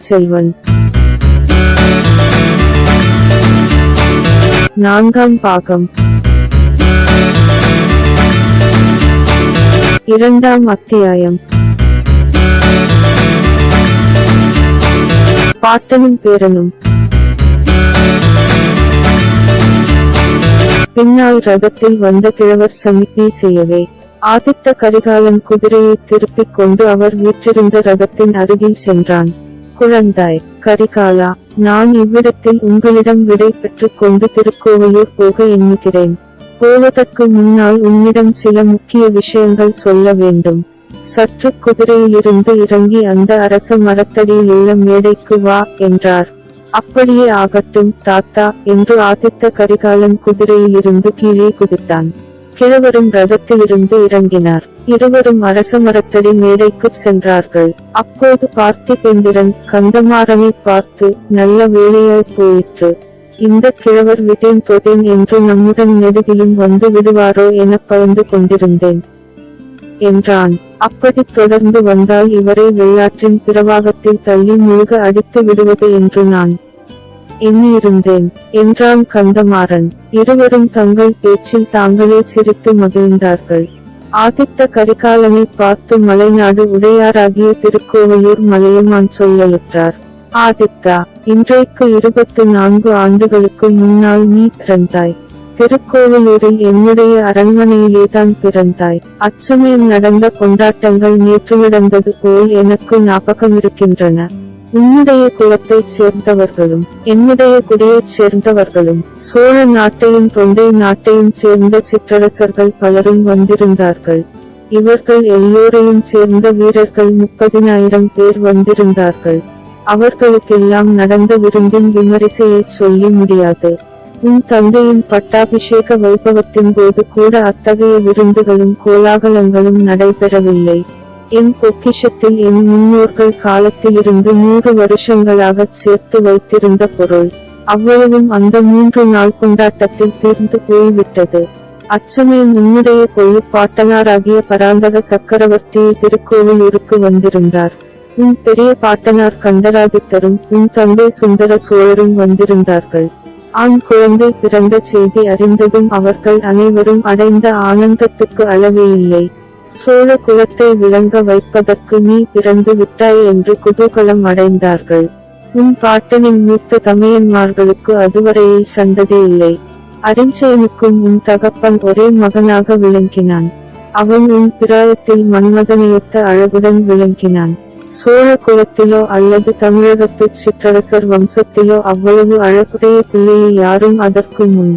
பொன்னியின் செல்வன். நான்காம் பாகம். இரண்டாம் அத்தியாயம். பாட்டனும் பேரனும். பின்னால் ரதத்தில் வந்த கிழவர் சமிக்ஞை செய்யவே ஆதித்த கரிகாலன் குதிரையை திருப்பிக் கொண்டு அவர் வீற்றிருந்த ரதத்தின் அருகில் சென்றான். குழந்தாய். கரிகாலா நான் இவ்விடத்தில் உங்களிடம் விடை பெற்றுக் கொண்டு திருக்கோவையூர் போக எண்ணுகிறேன். போவதற்கு முன்னால் உன்னிடம் சில முக்கிய விஷயங்கள் சொல்ல வேண்டும். சற்று குதிரையிலிருந்து இறங்கி அந்த அரச மரத்தடியில் உள்ள மேடைக்கு வா என்றார். அப்படியே ஆகட்டும் தாத்தா என்று ஆதித்த கரிகாலன் குதிரையிலிருந்து கீழே குதித்தான். கிழவரும் ரதத்திலிருந்து இறங்கினார். இருவரும் அரச மரத்தடி மேடைக்கு சென்றார்கள். அப்போது பார்த்திபேந்திரன் கந்தமாறனை பார்த்து நல்ல வேலையாய் போயிற்று. இந்த கிழவர் விட்டேன் தொட்டேன் என்று நம்முடன் நெடுகிலும் வந்து விடுவாரோ என பயந்து கொண்டிருந்தேன் என்றான். அப்படி தொடர்ந்து வந்தால் இவரை வெள்ளாற்றின் பிரவாகத்தில் தள்ளி முழுக அடித்து விடுவது என்று நான் எண்ணியிருந்தேன். என்றான் கந்தமாறன். இருவரும் தங்கள் பேச்சில் தாங்களே சிரித்து மகிழ்ந்தார்கள். ஆதித்த கரிகாலனை பார்த்து மலைநாடு உடையாராகிய திருக்கோவையூர் மலையமான் சொல்லலுற்றார். ஆதித்தா இன்றைக்கு இருபத்து நான்கு ஆண்டுகளுக்கு முன்னால் நீ பிறந்தாய். திருக்கோவிலூரில் என்னுடைய அரண்மனையிலேதான் பிறந்தாய். அச்சமயம் நடந்த கொண்டாட்டங்கள் நேற்று நடந்தது போல் எனக்கு ஞாபகம் இருக்கின்றன உன்னுடைய குலத்தைச் சேர்ந்தவர்களும் என்னுடைய குடியைச் சேர்ந்தவர்களும் சோழ நாட்டையும் தொண்டை நாட்டையும் சேர்ந்த சிற்றரசர்கள் பலரும் வந்திருந்தார்கள். இவர்கள் எல்லோரையும் சேர்ந்த வீரர்கள் முப்பதினாயிரம் பேர் வந்திருந்தார்கள். அவர்களுக்கெல்லாம் நடந்த விருந்தின் விமரிசையைச் சொல்லி முடியாது. உன் தந்தையின் பட்டாபிஷேக வைபவத்தின் போது கூட அத்தகைய விருந்துகளும் கோலாகலங்களும் நடைபெறவில்லை. என் பொக்கிஷத்தில் என் முன்னோர்கள் காலத்திலிருந்து நூறு வருஷங்களாகச் சேர்த்து வைத்திருந்த பொருள். அவ்வளவும் அந்த மூன்று நாள் கொண்டாட்டத்தில் தீர்ந்து போய்விட்டது. அச்சமயம் உன்னுடைய கொள்ளு பாட்டனாராகிய பராந்தக சக்கரவர்த்தியை திருக்கோவிலூருக்கு வந்திருந்தார். உன் பெரிய பாட்டனார் கண்டராதித்தரும் உன் தந்தை சுந்தர சோழரும் வந்திருந்தார்கள். ஆண் குழந்தை பிறந்த செய்தி அறிந்ததும் அவர்கள் அனைவரும் அடைந்த ஆனந்தத்துக்கு அளவே இல்லை. சோழ குலத்தை விளங்க வைப்பதற்கு நீ பிறந்து விட்டாய் என்று குதூகலம் அடைந்தார்கள். உன் பாட்டனின் மூத்த தமையன்மார்களுக்கு அதுவரையில் சந்ததி இல்லை. அரிஞ்சயனுக்கும் உன் தகப்பன் ஒரே மகனாக விளங்கினான். அவன் உன் பிராயத்தில் மன்மதனையொத்த அழகுடன் விளங்கினான். சோழ குலத்திலோ அல்லது தமிழகத்து சிற்றரசர் வம்சத்திலோ அவ்வளவு அழகுடைய பிள்ளையை யாரும் அதற்கு முன்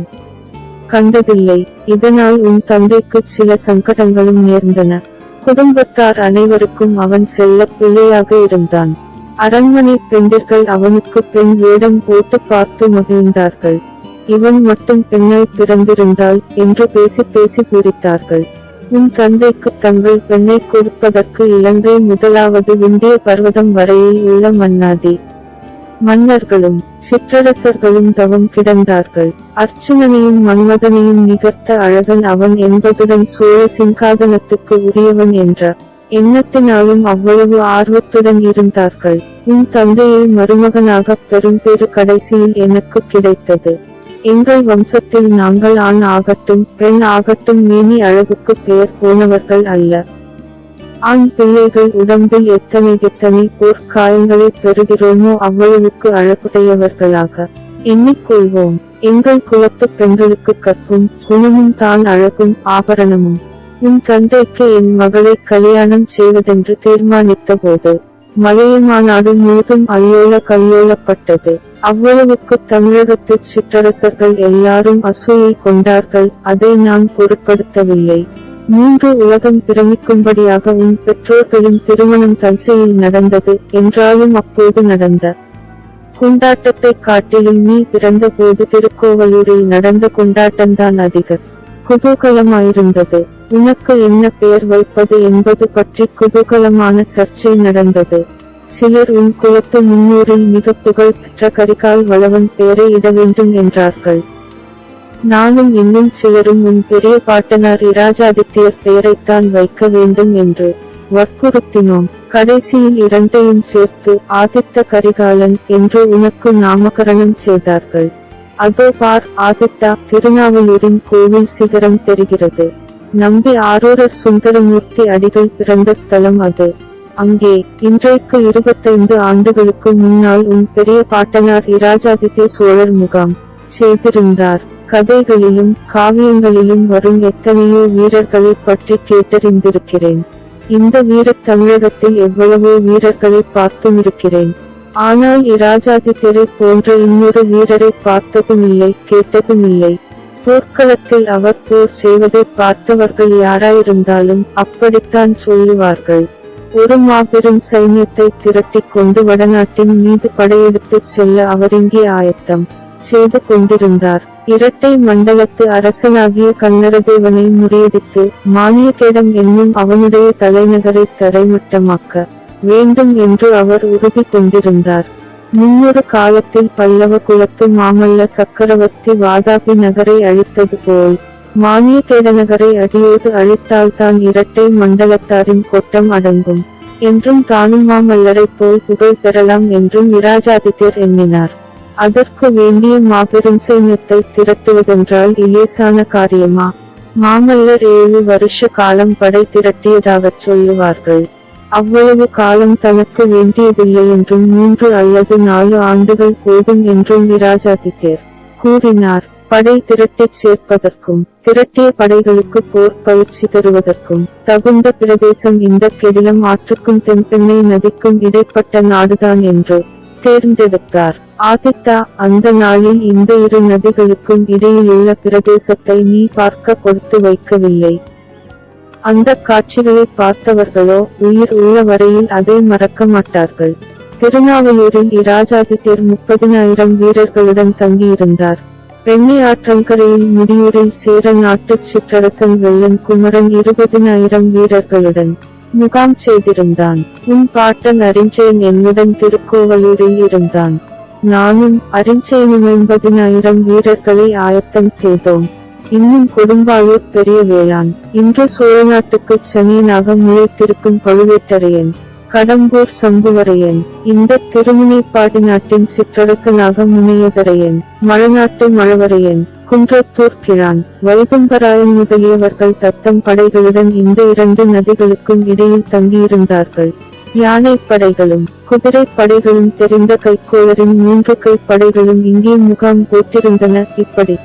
கண்டதில்லை. இதனால் உன் தந்தைக்குச் சில சங்கடங்களும் நேர்ந்தன. குடும்பத்தார் அனைவருக்கும் அவன் செல்ல பிள்ளையாக இருந்தான். அரண்மனை பெண்டிர்கள் அவனுக்கு பெண் வேடம் போட்டு பார்த்து மகிழ்ந்தார்கள். இவன் மட்டும் பெண்ணாய் பிறந்திருந்தால் என்று பேசி பேசி பூரித்தார்கள் உன் தந்தைக்கு தங்கள் பெண்ணை கொடுப்பதற்கு இலங்கை முதலாவது விந்திய பர்வதம் வரையில் உள்ள மன்னாதி. மன்னர்களும் சிற்றரசர்களும் தவம் கிடந்தார்கள். அர்ச்சுனனையும் மன்மதனையும் நிகர்த்த அழகன் அவன் என்பதுடன் சோழ சிங்காதனத்துக்கு உரியவன் என்ற எண்ணத்தினாலும் அவ்வளவு ஆர்வத்துடன் இருந்தார்கள். உன் தந்தையை மருமகனாக பெரும் பெரும்பேறு கடைசியில் எனக்கு கிடைத்தது. எங்கள் வம்சத்தில் நாங்கள் ஆண் ஆகட்டும் பெண் ஆகட்டும் மேனி அழகுக்கு பெயர் போனவர்கள் அல்ல. ஆண் பிள்ளைகள் உடம்பில் எத்தனை எத்தனை போர்க்காயங்களை பெறுகிறோமோ அவ்வளவுக்கு அழகுடையவர்களாக. எண்ணிக்கொள்வோம். எங்கள் குலத்து பெண்களுக்கு கற்பும் குணமும் தான் அழகும் ஆபரணமும். உன் தந்தைக்கு என் மகளை கல்யாணம் செய்வதென்று தீர்மானித்த போது மலையமாநாடு முழுதும் அல்லோல கல்லோலப்பட்டது அவ்வளவுக்கு தமிழகத்து சிற்றரசர்கள் எல்லாரும் அசூயை கொண்டார்கள் அதை நான் பொருட்படுத்தவில்லை. மூன்று உலகம் பிரமிக்கும்படியாக உன் பெற்றோர்களின் திருமணம் தஞ்சையில் நடந்தது என்றாலும் அப்போது நடந்த கொண்டாட்டத்தை காட்டிலும் நீ பிறந்த போது திருக்கோவலூரில் நடந்த கொண்டாட்டம்தான் அதிக குதூகலமாயிருந்தது. உனக்கு என்ன பெயர் வைப்பது என்பது பற்றி குதூகலமான சர்ச்சை நடந்தது. சிலர் உன் குலத்து முன்னூரில் மிக புகழ் பெற்ற கரிகால் வளவன் பெயரை இட வேண்டும் என்றார்கள். நானும் இன்னும் சிலரும் உன் பெரிய பாட்டனார் இராஜாதித்யர் பெயரைத்தான் வைக்க வேண்டும் என்று வற்புறுத்தினோம். கடைசியில் இரண்டையும் சேர்த்து ஆதித்த கரிகாலன் என்று உனக்கு நாமகரணம் செய்தார்கள். அதோ பார் ஆதித்தா திருநாவலூரின் கோவில் சிகரம் தெரிகிறது. நம்பி ஆரூரர் சுந்தரமூர்த்தி அடிகள் பிறந்த ஸ்தலம் அது. அங்கே இன்றைக்கு இருபத்தைந்து ஆண்டுகளுக்கு முன்னால் உன் பெரிய பாட்டனார் இராஜாதித்ய சோழர் முகாம் செய்திருந்தார். கதைகளிலும் காவியங்களிலும் வரும் எத்தனையோ வீரர்களைப் பற்றி கேட்டறிந்திருக்கிறேன். இந்த வீரத் தமிழகத்தில் எவ்வளவோ வீரர்களை பார்த்தும் இருக்கிறேன். ஆனால் இராஜாதித்யரை போன்ற இன்னொரு வீரரை பார்த்ததுமில்லை கேட்டதுமில்லை. போர்க்களத்தில் அவர் போர் செய்வதை பார்த்தவர்கள் யாராயிருந்தாலும் அப்படித்தான் சொல்லுவார்கள். ஒரு மாபெரும் சைன்யத்தை திரட்டிக் கொண்டு வடநாட்டின் மீது படையெடுத்துச் செல்ல அவர் இங்கே ஆயத்தம் செய்து கொண்டிருந்தார். இரட்டை மண்டலத்து அரசனாகிய கண்ணரதேவனை முறியடித்து மானியகேடம் என்னும் அவனுடைய தலைநகரை தரைமட்டமாக்க வேண்டும் என்று அவர் உறுதி கொண்டிருந்தார். முன்னொரு காலத்தில் பல்லவ குலத்து மாமல்ல சக்கரவர்த்தி வாதாபி நகரை அழித்தது போல் மானியகேட நகரை அடியோடு அழித்தால்தான் இரட்டை மண்டலத்தாரின் கொட்டம் அடங்கும் என்றும் தானும் மாமல்லரைப் போல் புகழ் பெறலாம் என்றும் இராஜாதித்யர் எண்ணினார். அதற்கு வேண்டிய மாபெரும் சைன்யத்தை திரட்டுவதென்றால் இலேசான காரியமா? மாமல்லர் ஏழு வருஷ காலம் படை திரட்டியதாகச் சொல்லுவார்கள். அவ்வளவு காலம் தனக்கு வேண்டியதில்லை என்றும் மூன்று அல்லது நாலு ஆண்டுகள் போதும் என்றும் விராஜாதித்யர் கூறினார் படை திரட்டிச் சேர்ப்பதற்கும் திரட்டிய படைகளுக்கு போர் பயிற்சி தருவதற்கும் தகுந்த பிரதேசம் இந்த கெடிலம் ஆற்றுக்கும் தென்பெண்ணை நதிக்கும் இடைப்பட்ட நாடுதான் என்று தேர்ந்தெடுத்தார். ஆதித்தா அந்த நாளில் இந்த இரு நதிகளுக்கும் இடையிலுள்ள பிரதேசத்தை நீ பார்க்க கொடுத்து வைக்கவில்லை. அந்த காட்சிகளை பார்த்தவர்களோ உயிர் உள்ள வரையில் அதை மறக்க மாட்டார்கள். திருநாவலூரில் இராஜாதித்யர் முப்பதினாயிரம் வீரர்களுடன் தங்கியிருந்தார். பெண்ணை ஆற்றங்கரையில் முடியூரில் சேர நாட்டுச் சிற்றரசன் வெள்ளன் குமரன் இருபதினாயிரம் வீரர்களுடன் முகாம் செய்திருந்தான். உன் பாட்டன் அறிஞ்சேன் என்னுடன் திருக்கோவலூரில் இருந்தான். நானும் அறிஞ்சயனும் ஐம்பதினாயிரம் வீரர்களை ஆயத்தம் செய்தோம். இன்னும் கொடும்பாளூர் பெரிய வேளான் இன்று சோழ நாட்டுக்கு சனியனாக முளைத்திருக்கும் பழுவேட்டரையன் கடம்பூர் சம்புவரையன் இந்த திருமுனைப்பாடி நாட்டின் சிற்றரசனாக முனையதரையன் மழநாட்டு மழவரையன் குன்றத்தூர் கிழான் வைகும்பராயன் முதலியவர்கள் தத்தம் படைகளுடன் இந்த இரண்டு நதிகளுக்கும் இடையில் தங்கியிருந்தார்கள். யானைப்படைகளும் குதிரைப்படைகளும் தெரிந்த கைக்கோளரின் மூன்று கைப்படைகளும் இங்கே முகாம் போட்டிருந்தன. இப்படி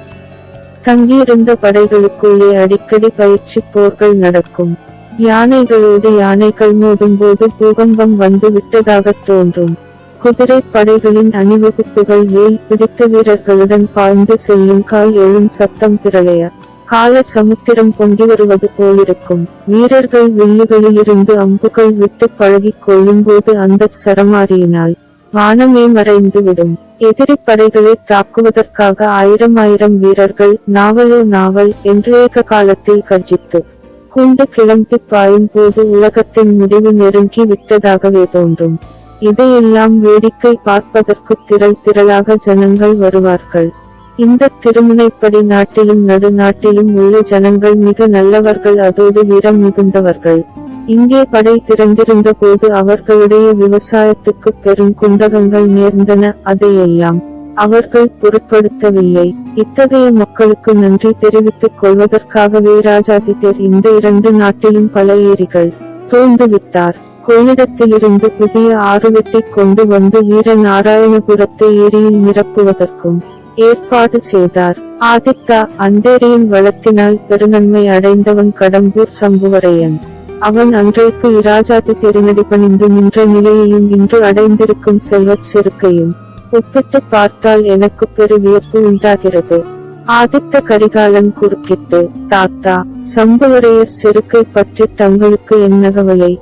தங்கியிருந்த படைகளுக்குள்ளே அடிக்கடி பயிற்சி போர்கள் நடக்கும். யானைகளோடு யானைகள் மோதும்போது பூகம்பம் வந்து விட்டதாக தோன்றும். குதிரை படைகளின் அணிவகுப்புகள் வேல் பிடித்த வீரர்களுடன் பாய்ந்து செல்லும் கால் எழும் சத்தம் பிரளய கால சமுத்திரம் பொங்கி வருவது போலிருக்கும். வீரர்கள் வில்லுகளிலிருந்து அம்புகள் விட்டு பழகிக் கொள்ளும்போது அந்தச் சரமாரியினால் வானமே மறைந்து விடும் எதிரி படைகளை தாக்குவதற்காக ஆயிரம் ஆயிரம் வீரர்கள் நாவலோ நாவல் என்று ஏக காலத்தில் கர்ஜித்து குண்டு கிளம்பி பாயும் போது உலகத்தின் முடிவு நெருங்கி விட்டதாகவே தோன்றும். இதையெல்லாம் வேடிக்கை பார்ப்பதற்கு திரள் திரளாக ஜனங்கள் வருவார்கள். இந்த திருமுனைப்படி நாட்டிலும் நடுநாட்டிலும் உள்ள ஜனங்கள் மிக நல்லவர்கள் அதோடு வீரம் மிகுந்தவர்கள். இங்கே படை திரண்டிருந்த போது அவர்களுடைய விவசாயத்துக்கு பெரும் குந்தகங்கள் நேர்ந்தன அதையெல்லாம் அவர்கள் பொருட்படுத்தவில்லை. இத்தகைய மக்களுக்கு நன்றி தெரிவித்துக் கொள்வதற்காகவே ராஜாதித்யர் இந்த இரண்டு நாட்டிலும் பல ஏரிகள் தோண்டுவித்தார் கொள்ளிடத்திலிருந்து புதிய ஆறு வெட்டிக் கொண்டு வந்து வீர நாராயணபுரத்தை ஏரியில் நிரப்புவதற்கும் ஏற்பாடு செய்தார். ஆதித்தா அந்தேரியின் வளத்தினால் பெருநன்மை அடைந்தவன் கடம்பூர் சம்புவரையன். அவன் அன்றைக்கு இராஜாதி திருநடி பணிந்து நின்ற நிலையையும் இன்று அடைந்திருக்கும் செல்வச் செருக்கையும் ஒப்பிட்டு பார்த்தால் எனக்கு பெரு வியப்பு உண்டாகிறது. ஆதித்த கரிகாலன் குறுக்கிட்டு தாத்தா சம்புவரையர் செருக்கை பற்றி தங்களுக்கு என்ன கவலை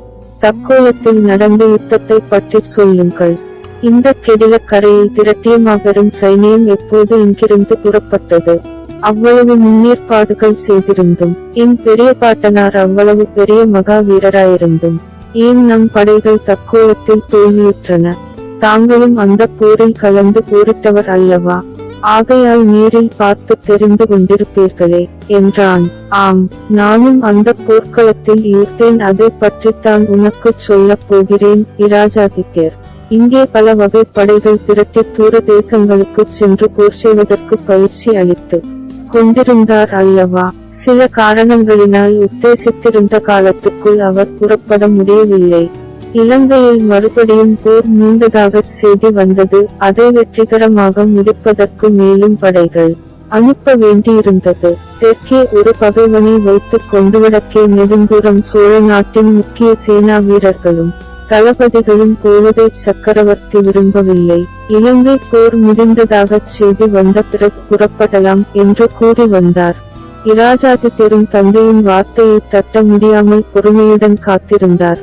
தக்கோலத்தில் நடந்த யுத்தத்தை பற்றி சொல்லுங்கள். இந்த கெடிலக் கரையில் திரட்டிய மாபெரும் சைனியம் எப்போது இங்கிருந்து புறப்பட்டது? அவ்வளவு முன்னேற்பாடுகள் செய்திருந்தும் என் பெரிய பாட்டனார் அவ்வளவு பெரிய மகா வீரராயிருந்தும் ஏன் நம் படைகள் தக்கோலத்தில் தோல்வியுற்றன? தாங்களும் அந்த போரில் கலந்து போரிட்டவர் அல்லவா? ஆகையால் நேரில் பார்த்து தெரிந்து கொண்டிருப்பீர்களே என்றான். ஆம் நானும் அந்த போர்க்களத்தில் ஈர்த்தேன் அதை பற்றித்தான் உனக்குச் சொல்லப் போகிறேன் இராஜாதித்யர் இங்கே பல வகை படைகள் திரட்டி தூர தேசங்களுக்குச் சென்று போர் செய்வதற்கு பயிற்சி அளித்து கொண்டிருந்தார் அல்லவா? சில காரணங்களினால் உத்தேசித்திருந்த காலத்துக்குள் அவர் புறப்பட முடியவில்லை. இலங்கையில் மறுபடியும் போர் மூண்டதாக செய்தி வந்தது. அதை வெற்றிகரமாக முடிப்பதற்கு மேலும் படைகள் அனுப்ப வேண்டியிருந்தது. தெற்கே ஒரு பகைவனை வைத்துக் கொண்டு வடக்கே நெடுந்தூரம் சோழ நாட்டின் முக்கிய சேனா வீரர்களும் தளபதிகளும் போவதை சக்கரவர்த்தி விரும்பவில்லை. இலங்கை போர் முடிந்ததாகச் செய்தி வந்த பிறகு புறப்படலாம் என்று கூறி வந்தார். இராஜாதித்தரும் தந்தையின் வார்த்தையை தட்ட முடியாமல் பொறுமையுடன் காத்திருந்தார்.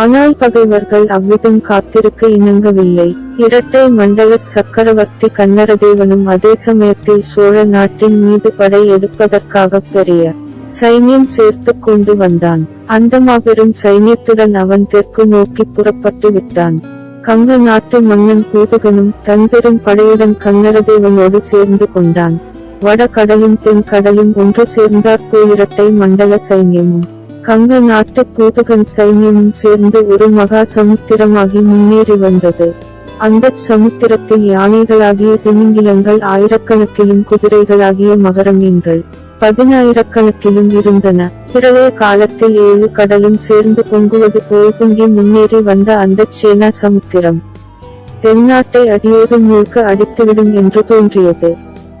ஆனால் பகைவர்கள் அவ்விதம் காத்திருக்க இணங்கவில்லை. இரட்டை மண்டல சக்கரவர்த்தி கன்னரதேவனும் அதே சமயத்தில் சோழ நாட்டின் மீது படை எடுப்பதற்காக பெரிய சைன்யம் சேர்த்து கொண்டு வந்தான். அந்த மாபெரும் சைன்யத்துடன் அவன் தெற்கு நோக்கி புறப்பட்டு விட்டான். கங்க நாட்டு மன்னன் பூதுகனும் தன் பெரும் படையுடன் கன்னரதேவனோடு சேர்ந்து கொண்டான். வட கடலும் தென் கடலும் ஒன்று சேர்ந்தார் இரட்டை மண்டல சைன்யமும். கங்க நாட்டு பூதுகன் சைன்யமும் சேர்ந்து ஒரு மகா சமுத்திரமாகி முன்னேறி வந்தது. அந்த சமுத்திரத்தில் யானைகளாகிய திமிங்கிலங்கள் ஆயிரக்கணக்கிலும் குதிரைகளாகிய மகரமீன்கள். பதினாயிரக்கணக்கிலும் இருந்தன. பிரளய காலத்தில் ஏழு கடலும் சேர்ந்து பொங்குவது போல் பொங்கி முன்னேறி வந்த அந்த சேனா சமுத்திரம். தென்னாட்டை அடியோடு முழுக்க அடித்துவிடும் என்று தோன்றியது.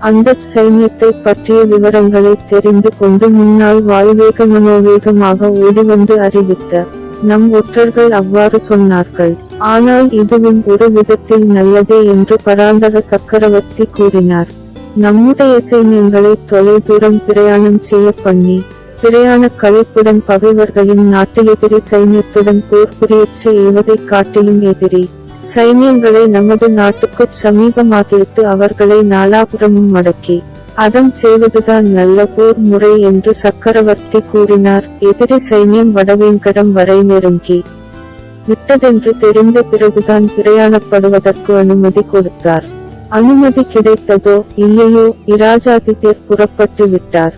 அந்த சைன்யத்தை பற்றிய விவரங்களை தெரிந்து கொண்டு முன்னால் வாயுவேக மனோவேகமாக ஓடிவந்து அறிவித்த நம் ஒற்றர்கள் அவ்வாறு சொன்னார்கள். ஆனால் இதுவும் ஒரு விதத்தில் நல்லதே என்று பராந்தக சக்கரவர்த்தி கூறினார். நம்முடைய சைன்யங்களை தொலைதூரம் பிரயாணம் செய்ய பண்ணி பிரயாண களைப்புடன் பகைவர்களின் நாட்டிலெதிரி சைன்யத்துடன் போர் புரியச் செய்வதைக் காட்டிலும் எதிரி. சைன்யங்களை நமது நாட்டுக்குச் சமீபமாகிவிட்டு அவர்களை நாலாபுரமும் மடக்கி அதம் செய்வதுதான் நல்ல போர் முறை என்று சக்கரவர்த்தி கூறினார். எதிரி சைன்யம் வடவேங்கடம் வரை நெருங்கி விட்டதென்று தெரிந்த பிறகுதான் பிரயாணப்படுவதற்கு அனுமதி கொடுத்தார். அனுமதி கிடைத்ததோ இல்லையோ இராஜாதித்யர் புறப்பட்டு விட்டார்.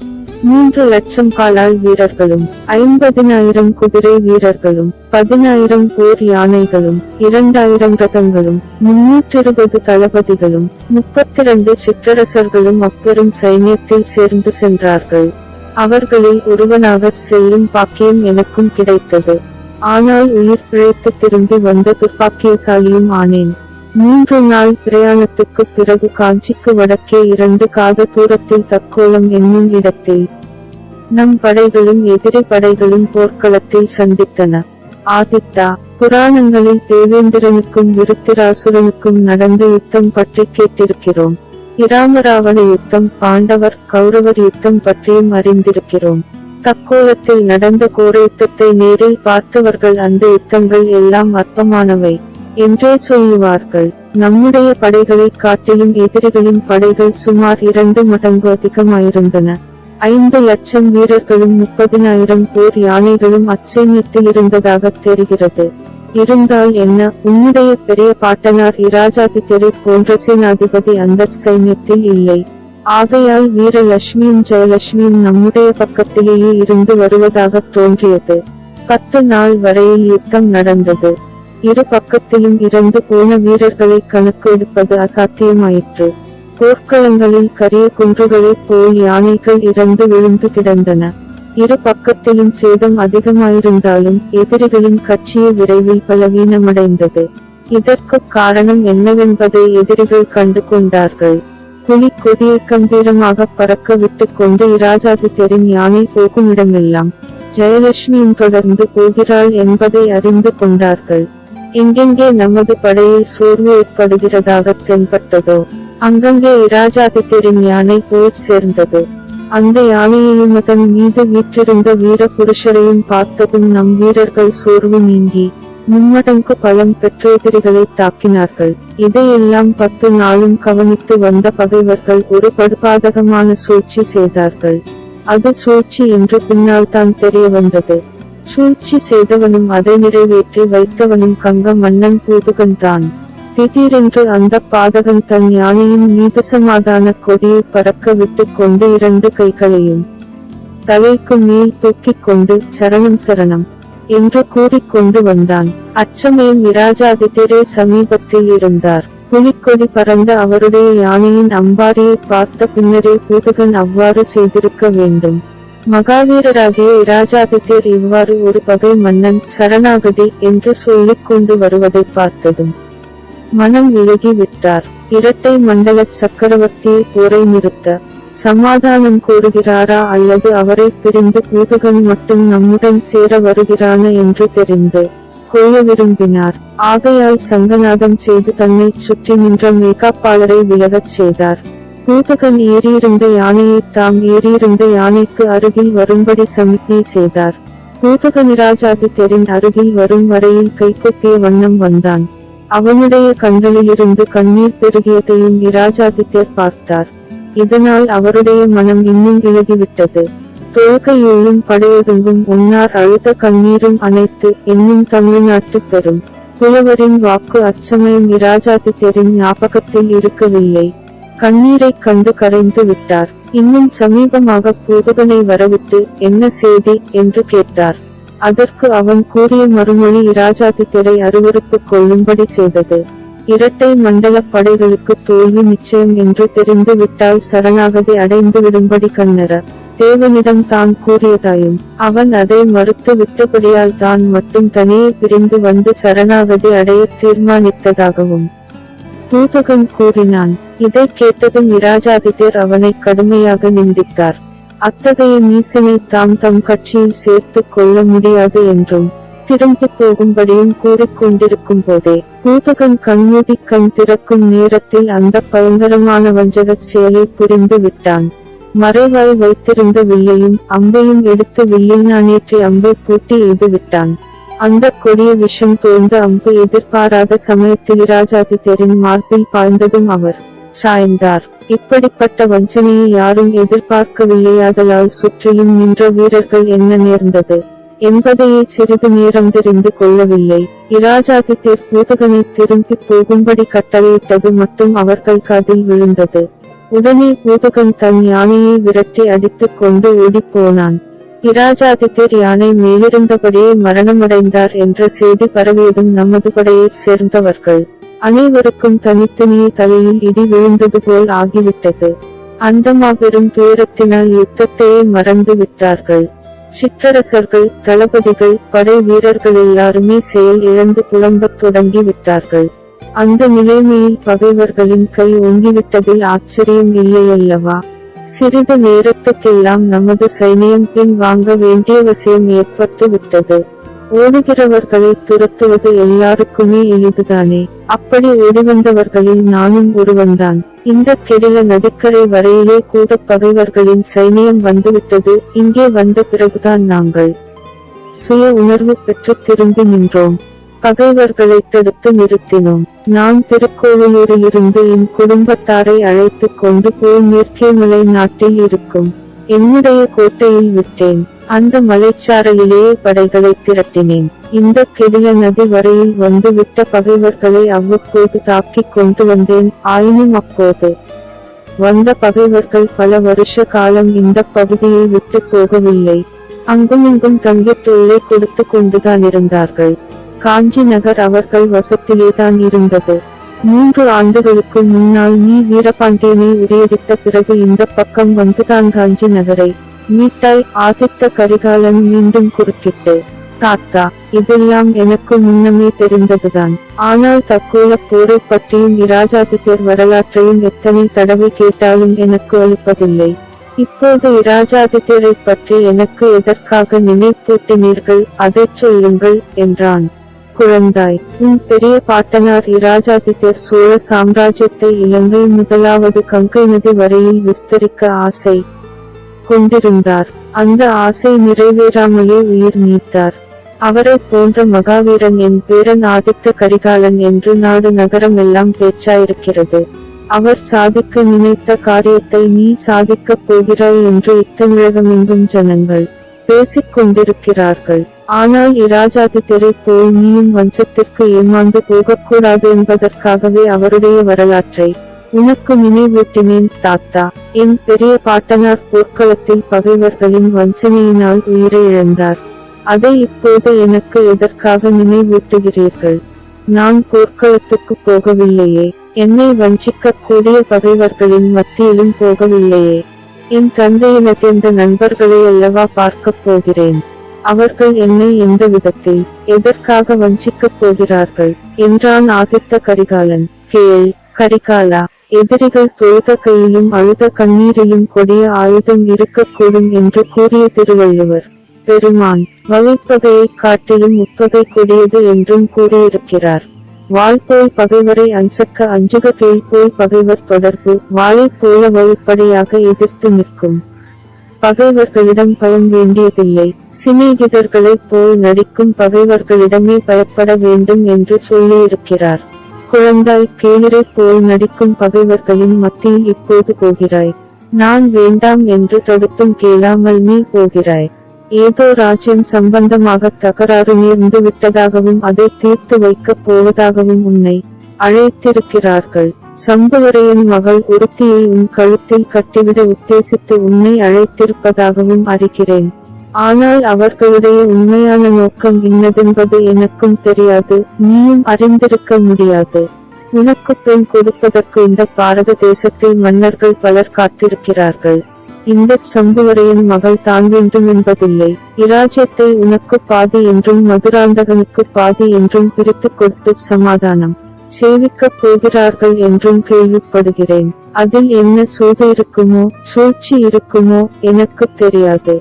மூன்று லட்சம் காலாள் வீரர்களும் ஐம்பதினாயிரம் குதிரை வீரர்களும் பதினாயிரம் போர் யானைகளும் இரண்டாயிரம் ரதங்களும் முன்னூற்றிருபது தளபதிகளும் முப்பத்திரண்டு சிற்றரசர்களும் அப்பெரும் சைன்யத்தில் சேர்ந்து சென்றார்கள். அவர்களில் ஒருவனாக செல்லும் பாக்கியம் எனக்கும் கிடைத்தது. ஆனால் உயிர் பிழைத்து திரும்பி வந்த துப்பாக்கியசாலியும் ஆனேன். மூன்று நாள் பிரயாணத்துக்கு பிறகு காஞ்சிக்கு வடக்கே இரண்டு காத தூரத்தில் தக்கோலம் என்னும் இடத்தில் நம் படைகளும் எதிரி படைகளும் போர்க்களத்தில் சந்தித்தன. ஆதித்தா புராணங்களில் தேவேந்திரனுக்கும் விருத்திராசுரனுக்கும் நடந்த யுத்தம் பற்றி கேட்டிருக்கிறோம். இராமராவண யுத்தம் பாண்டவர் கௌரவர் யுத்தம் பற்றியும் அறிந்திருக்கிறோம். தக்கோலத்தில் நடந்த கோர யுத்தத்தை நேரில் பார்த்தவர்கள் அந்த யுத்தங்கள் எல்லாம் அற்பமானவை. என்றே சொல்லுவார்கள். நம்முடைய படைகளை காட்டிலும் எதிரிகளின் படைகள் சுமார் இரண்டு மடங்கு அதிகமாயிருந்தன. ஐந்து லட்சம் வீரர்களும் முப்பதினாயிரம் போர் யானைகளும் அச்சைன்யத்தில் இருந்ததாக தெரிகிறது. இருந்தால் என்ன? உன்னுடைய பெரிய பாட்டனார் இராஜாதித்தரை போன்ற சேனாதிபதி அந்த சைன்யத்தில் இல்லை. ஆகையால் வீரலட்சுமியும் ஜெயலட்சுமியும் நம்முடைய பக்கத்திலேயே இருந்து வருவதாக தோன்றியது. பத்து நாள் வரையில் யுத்தம் நடந்தது. இரு பக்கத்திலும் இறந்து போன வீரர்களை கணக்கு எடுப்பது அசாத்தியமாயிற்று. போர்க்களங்களில் கரிய குன்றுகளைப் போல் யானைகள் இறந்து விழுந்து கிடந்தன. இரு பக்கத்திலும் சேதம் அதிகமாயிருந்தாலும் எதிரிகளின் கட்சியை விரைவில் பலவீனமடைந்தது. இதற்கு காரணம் என்னவென்பதை எதிரிகள் கண்டு கொண்டார்கள் புலி கொடியை கம்பீரமாக பறக்க விட்டுக் கொண்டு இராஜாதித்தரின் யானை போகுமிடமெல்லாம் ஜெயலட்சுமியும் தொடர்ந்து போகிறாள் என்பதை அறிந்து கொண்டார்கள். எங்கெங்கே நமது படையில் சோர்வு ஏற்படுகிறதாக தென்பட்டதோ? அங்கங்கே இராஜாதித்தரின் யானை போய் சேர்ந்தது. அந்த யானையையும் அதன் மீது வீற்றிருந்த வீர புருஷரையும் பார்த்ததும் நம் வீரர்கள் சோர்வு நீங்கி மும்மடங்கு பலம் பெற்ற எதிரிகளை தாக்கினார்கள். இதையெல்லாம் பத்து நாளும் கவனித்து வந்த பகைவர்கள் ஒரு படுபாதகமான சூழ்ச்சி செய்தார்கள். அது சூழ்ச்சி என்று பின்னால் தான் தெரிய வந்தது. சூழ்ச்சி செய்தவனும் அதை நிறைவேற்றி வைத்தவனும் கங்க மன்னன் பூதுகன்தான் திடீரென்று அந்த பாதகன் தன் யானையின் மீது சமாதான கொடியை பறக்க விட்டுக் கொண்டு இரண்டு கைகளையும் தலைக்கு மேல் தூக்கிக் கொண்டு சரணம் சரணம் என்று கூறிக்கொண்டு வந்தான். அச்சமயம் இராஜாதித்யரே சமீபத்தில் இருந்தார். புலிக்கொடி பறந்த அவருடைய யானையின் அம்பாரியை பார்த்த பின்னரே பூதகன் அவ்வாறு செய்திருக்க வேண்டும். மகாவீரராகிய இராஜாதித்யர் இவ்வாறு ஒரு பகை மன்னன் சரணாகதி என்று சொல்லிக் கொண்டு வருவதை பார்த்ததும் மனம் விலகி விட்டார். இரட்டை மண்டல சக்கரவர்த்தியை போரை நிறுத்த சமாதானம் கோருகிறாரா அல்லது அவரை பிரிந்து பூதகன் மட்டும் நம்முடன் சேர வருகிறான என்று தெரிந்து கொள்ள விரும்பினார். ஆகையால் சங்கநாதம் செய்து தன்னை சுற்றி நின்ற மேகாப்பாளரை விலகச் செய்தார். பூதகன் ஏறியிருந்த யானையை தாம் ஏறியிருந்த யானைக்கு அருகில் வரும்படி சமிக்ஞை செய்தார். பூதக நிராஜாதித்தரின் அருகில் வரும் வரையில் கைகொப்பிய வண்ணம் வந்தான். அவனுடைய கண்களிலிருந்து கண்ணீர் பெருகியதையும் இராஜாதித்தர் பார்த்தார். இதனால் அவருடைய மனம் இன்னும் விலகிவிட்டது. தோல்கையுள்ளும் படையொடுங்கும் உன்னார் அழுத கண்ணீரும் அனைத்து என்னும் தமிழ்நாட்டு பெறும் புலவரின் வாக்கு அச்சமயம் இராஜாதித்தரின் ஞாபகத்தில் இருக்கவில்லை. கண்ணீரைக் கண்டு கரைந்து விட்டார். இன்னும் சமீபமாக பூதகனை வரவிட்டு என்ன செய்தி என்று கேட்டார். அதற்கு அவன் கூறிய மறுமொழி இராஜாதித்தரை அருவருப்புக் கொள்ளும்படி செய்தது. இரட்டை மண்டல படைகளுக்கு தோல்வி நிச்சயம் என்று தெரிந்து விட்டால் சரணாகதி அடைந்து விடும்படி கண்ணர தேவனிடம் தான் கூறியதாயும் அவன் அதை மறுத்து விட்டபடியால் தான் மட்டும் தனியே பிரிந்து வந்து சரணாகதி அடைய தீர்மானித்ததாகவும். பூதகன் கூறினான் இதை கேட்டதும் இராஜாதித்யர் அவனை கடுமையாக நிந்தித்தார். அத்தகைய நீசனை தாம் தம் கட்சியில் சேர்த்துக் கொள்ள முடியாது என்றும் திரும்பி போகும்படியும் கூறிக்கொண்டிருக்கும் போதே பூதகன் கண்மூடி கண் திறக்கும் நேரத்தில் அந்த பயங்கரமான வஞ்சகச் செயலை புரிந்து விட்டான். மறைவாய் வைத்திருந்த வில்லையும் அம்பையும் எடுத்து வில்லில் நானேற்றி அம்பை பூட்டி எய்து விட்டான். அந்த கொடிய விஷம் தோய்ந்த அம்பு எதிர்பாராத சமயத்தில் இராஜாதித்யரின் மார்பில் பாய்ந்ததும் அவர் சாய்ந்தார். இப்படிப்பட்ட வஞ்சனையை யாரும் எதிர்பார்க்கவில்லையாதலால் சுற்றிலும் நின்ற வீரர்கள் என்ன நேர்ந்தது? என்பதையே சிறிது நேரம் தெரிந்து கொள்ளவில்லை. இராஜாதித்யர் பூதகனை திரும்பி போகும்படி கட்டளையிட்டது மட்டும் அவர்கள் காதில் விழுந்தது. உடனே பூதகன் தன் யானையை விரட்டி அடித்துக் கொண்டு ஓடிப்போனான். இராஜாதித்யர் யானை மேலிருந்தபடியே மரணமடைந்தார் என்ற செய்தி பரவியதும் நமது படையைச் சேர்ந்தவர்கள். அனைவருக்கும் தனித்தனியே தலையில் இடி விழுந்தது போல் ஆகிவிட்டது. அந்த மாபெரும் துயரத்தினால் யுத்தத்தையே மறந்து விட்டார்கள். சிற்றரசர்கள் தளபதிகள் படை வீரர்கள் எல்லாருமே செயல் இழந்து புலம்பத் தொடங்கி விட்டார்கள். அந்த நிலைமையில் பகைவர்களின் கை ஒங்கிவிட்டதில் ஆச்சரியம் இல்லையல்லவா? சிறிது நேரத்துக்கெல்லாம் நமது சைனியம் பின் வாங்க வேண்டியவசியம் ஏற்பட்டு விட்டது. ஓடுகிறவர்களை துரத்துவது எல்லாருக்குமே எளிதுதானே அப்படி ஓடிவந்தவர்களில் நானும் ஒருவன்தான். இந்த கெடில நதிக்கரை வரையிலே கூட பகைவர்களின் சைனியம் வந்துவிட்டது இங்கே வந்த பிறகுதான் நாங்கள் சுய உணர்வு பெற்று திரும்பி நின்றோம். பகைவர்களை தடுத்து நிறுத்தினோம். நான் திருக்கோவிலூரிலிருந்து என் குடும்பத்தாரை அழைத்துக் கொண்டு போய் மேற்கேமலை நாட்டில் இருக்கும். என்னுடைய கோட்டையில் விட்டேன். அந்த மலைச்சாரலிலேயே படைகளை திரட்டினேன். இந்த கெடில நதி வரையில் வந்து விட்ட பகைவர்களை அவ்வப்போது தாக்கிக் கொண்டு வந்தேன். ஆயினும் அப்போது வந்த பகைவர்கள் பல வருஷ காலம் இந்த பகுதியை விட்டு போகவில்லை. அங்குமிங்கும் தங்கி தொல்லை கொடுத்து கொண்டுதான் இருந்தார்கள். காஞ்சி நகர் அவர்கள் வசத்திலேதான் இருந்தது. மூன்று ஆண்டுகளுக்கு முன்னால் நீ வீரபாண்டியனை உரியடித்த பிறகு இந்த பக்கம் வந்துதான் காஞ்சி நகரை மீட்டாய் ஆதித்த கரிகாலன் மீண்டும் குறுக்கிட்டு தாத்தா இதெல்லாம் எனக்கு முன்னமே தெரிந்ததுதான். ஆனால் தக்கோல போரை பற்றியும் இராஜாதித்யர் வரலாற்றையும் எத்தனை தடவை கேட்டாலும் எனக்கு அளிப்பதில்லை. இப்போது இராஜாதித்யரை பற்றி எனக்கு எதற்காக நினைப்பூட்டினீர்கள் அதைச் சொல்லுங்கள் என்றான். குழந்தாய் உன் பெரிய பாட்டனார் இராஜாதித்யர் சோழ சாம்ராஜ்யத்தை இலங்கை முதலாவது கங்கை நதி வரையில் விஸ்தரிக்க ஆசை. கொண்டிருந்தார். அந்த ஆசை நிறைவேறாமலே உயிர் நீத்தார். அவரை போன்ற மகாவீரன் என் பேரன் ஆதித்த கரிகாலன் என்று நாடு நகரம் எல்லாம் பேச்சாயிருக்கிறது. அவர் சாதிக்க நினைத்த காரியத்தை நீ சாதிக்கப் போகிறாய் என்று இத்தமிழகமெங்கும் ஜனங்கள் பேசிக் கொண்டிருக்கிறார்கள். ஆனால் இராஜாதித்தரை போல் நீயும் வஞ்சத்திற்கு ஏமாந்து போகக்கூடாது என்பதற்காகவே அவருடைய வரலாற்றை உனக்கு நினைவூட்டினேன் தாத்தா. என் பெரிய பாட்டனார் போர்க்களத்தில் பகைவர்களின் வஞ்சனையினால் உயிரை இழந்தார் அதை இப்போது எனக்கு எதற்காக நினைவூட்டுகிறீர்கள்? நான் போர்க்களத்துக்கு போகவில்லையே. என்னை வஞ்சிக்க கூடிய பகைவர்களின் மத்தியிலும் போகவில்லையே. என் தந்தையினதெந்த நண்பர்களை அல்லவா பார்க்கப் போகிறேன்? அவர்கள் என்னை எந்த விதத்தில் எதற்காக வஞ்சிக்கப் போகிறார்கள்? என்றான் ஆதித்த கரிகாலன். கேள் கரிகாலா. எதிரிகள் தொழுத கையிலும் அழுத கண்ணீரிலும் கொடிய ஆயுதம் இருக்கக்கூடும் என்று கூறிய திருவள்ளுவர். பெருமான் வழிப்பகையைக் காட்டிலும் உட்பகை கொடியது என்றும் கூறியிருக்கிறார். வாழ்போல் பகைவரை அஞ்சக்க அஞ்சுக கீழ் போல் பகைவர் தொடர்பு வாழைப் போல வழிப்படையாக எதிர்த்து நிற்கும். பகைவர்களிடம் பயம் வேண்டியதில்லை. சிநேகிதர்களைப் போல் நடிக்கும் பகைவர்களிடமே பயப்பட வேண்டும் என்று சொல்லியிருக்கிறார். குழந்தாய் கேளிரை போல் நடிக்கும் பகைவர்களின் மத்தியில் இப்போது போகிறாய். நான் வேண்டாம் என்று தடுத்தும் கேளாமல் நீ போகிறாய். ஏதோ ராஜ்யம் சம்பந்தமாக தகராறு நேர்ந்து விட்டதாகவும் அதை தீர்த்து வைக்கப் போவதாகவும் உன்னை அழைத்திருக்கிறார்கள். சம்புவரையின் மகள் ஒருத்தியை உன் கழுத்தில் கட்டிவிட உத்தேசித்து உன்னை அழைத்திருப்பதாகவும் அறிகிறேன். ஆனால் அவர்களுடைய உண்மையான நோக்கம் இன்னதென்பது எனக்கும் தெரியாது நீயும் அறிந்திருக்க முடியாது. உனக்கு பெண் கொடுப்பதற்கு இந்த பாரத தேசத்தில் மன்னர்கள் பலர் காத்திருக்கிறார்கள். இந்த சம்புவரையின் மகள் தான் வேண்டும் என்பதில்லை. இராஜ்யத்தை உனக்கு பாதி என்றும் மதுராந்தகனுக்கு பாதி என்றும் பிரித்துக் கொடுத்து சமாதானம் சேவிக்கப் போகிறார்கள் என்றும் கேள்விப்படுகிறேன். அதில் என்ன சூது இருக்குமோ சூழ்ச்சி இருக்குமோ எனக்கு தெரியாது.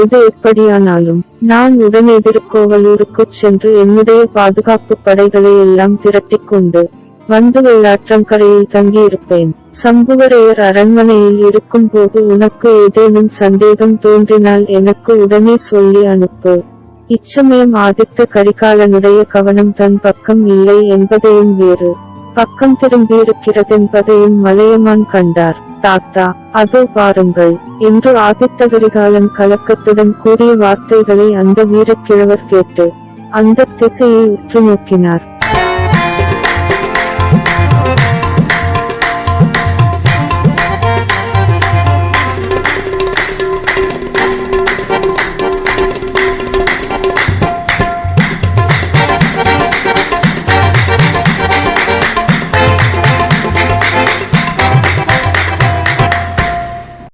எது எப்படியானாலும் நான் உடனே திருக்கோவலூருக்குச் சென்று என்னுடைய பாதுகாப்பு படைகளை எல்லாம் திரட்டிக் கொண்டு வந்து வெள்ளாற்றங்கரையில் தங்கியிருப்பேன். சம்புவரையர் அரண்மனையில் இருக்கும் போது உனக்கு ஏதேனும் சந்தேகம் தோன்றினால் எனக்கு உடனே சொல்லி அனுப்பு. இச்சமயம் ஆதித்த கரிகாலனுடைய கவனம் தன் பக்கம் இல்லை என்பதையும் வேறு. பக்கம் திரும்பியிருக்கிறதென்பதையும் மலையமான் கண்டார். தாத்தா அதோ பாருங்கள். என்று ஆதித்த கரிகாலன் கலக்கத்துடன் கூறிய வார்த்தைகளை அந்த வீரக்கிழவர் கேட்டு அந்த திசையை உற்று நோக்கினார்.